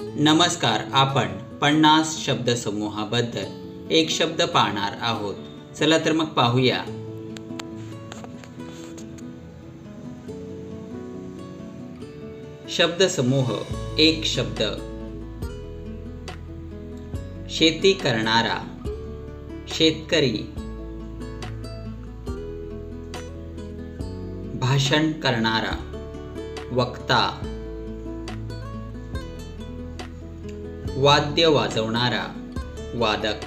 नमस्कार आपण पन्नास शब्दसमूहाबद्दल एक शब्द पाहणार आहोत. चला तर मग पाहूया. शब्दसमूह एक शब्द. शेती करणारा शेतकरी. भाषण करणारा वक्ता. वाद्य वाजवणारा वादक.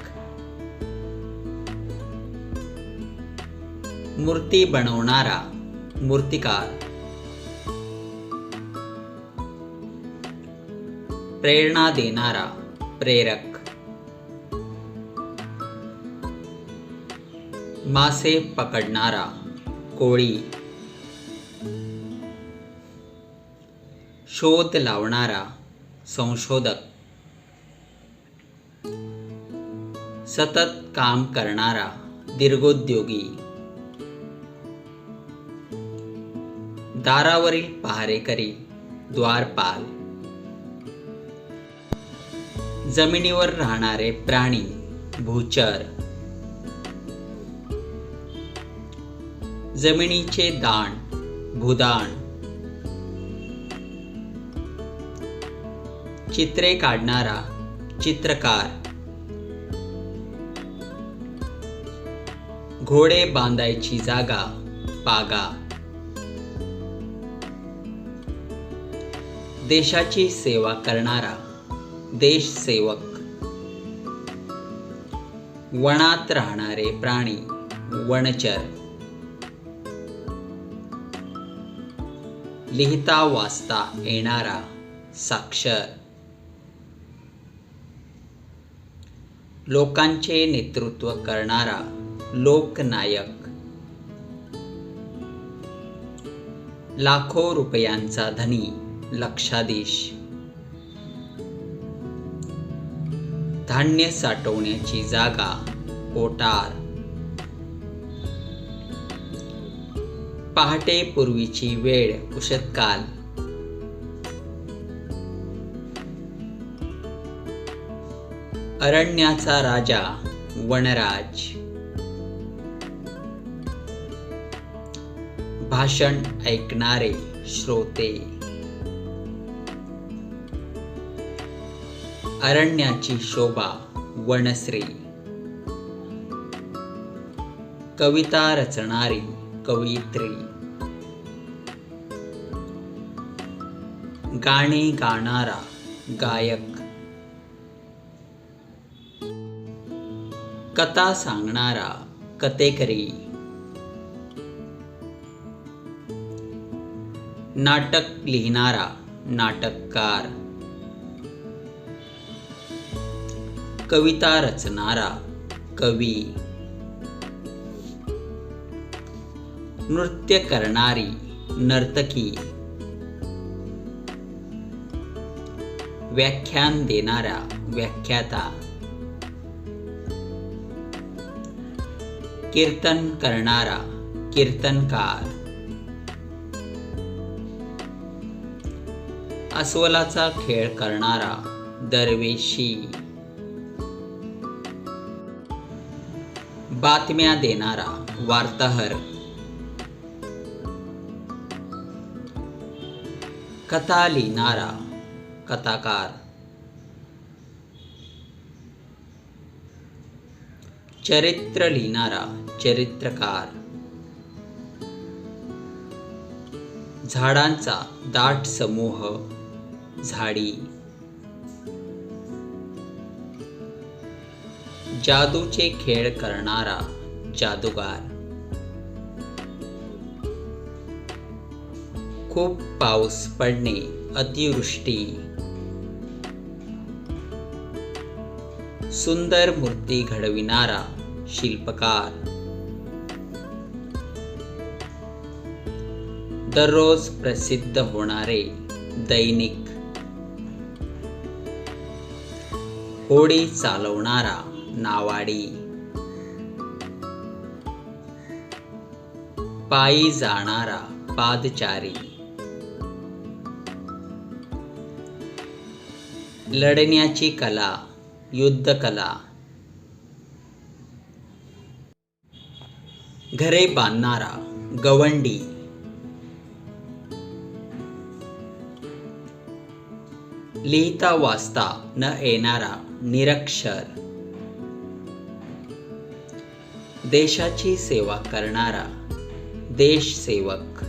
मूर्ती बनवणारा मूर्तिकार. प्रेरणा देणारा प्रेरक. मासे पकडणारा कोळी. शोध लावणारा संशोधक. सतत काम करणारा दीर्घोद्योगी. दारावरील पहारेकरी द्वारपाल. जमिनीवर राहणारे प्राणी भूचर. जमिनीचे दाण भूदान चित्रे काढणारा चित्रकार. घोडे बांधायची जागा पागा. देशाची सेवा करणारा देशसेवक वनात राहणारे प्राणी वनचर. लिहिता वाचता येणारा साक्षर. लोकांचे नेतृत्व करणारा लोकनायक. लाखो रुपयांचा धनी लक्षाधीश. धान्य साठवण्याची जागा पोटार. पहाटे पूर्वीची वेळ उशतकाल अरण्याचा राजा वनराज. भाषण ऐकणारे श्रोते. अरण्याची शोभा वनश्री कविता रचणारी कवयित्री गाणे गाणारा गायक. कथा सांगणारा कथेकरी. नाटक लिहिणारा नाटककार. कविता रचणारा कवी. नृत्य करणारी नर्तकी. व्याख्यान देणारा व्याख्याता. कीर्तन करणारा कीर्तनकार. अस्वलाचा खेळ करणारा दरवेशी. बातम्या देणारा वार्ताहर. कथा लिहिणारा कथाकार. चरित्र लिहिणारा चरित्रकार. झाडांचा दाट समूह. झाडी. जादूचे खेळ करणारा जादूगार. खूप पाऊस पडणे अतिवृष्टी. सुंदर मूर्ती घडविणारा शिल्पकार. दररोज प्रसिद्ध होणारे दैनिक होडी चालवणारा नावाडी. पायी जाणारा पादचारी. लढण्याची कला युद्धकला. घरे बांधणारा गवंडी. लिहिता वाचता न येणारा निरक्षर. देशाची सेवा करणारा देशसेवक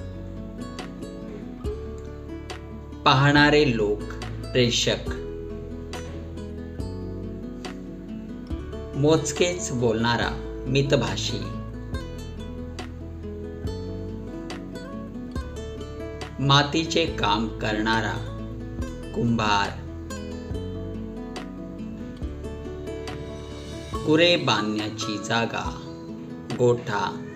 पाहणारे लोक प्रेषक मोजकेच बोलणारा मितभाषी. मातीचे काम करणारा कुंभार. कुरे बांधण्याची जागा. गोठा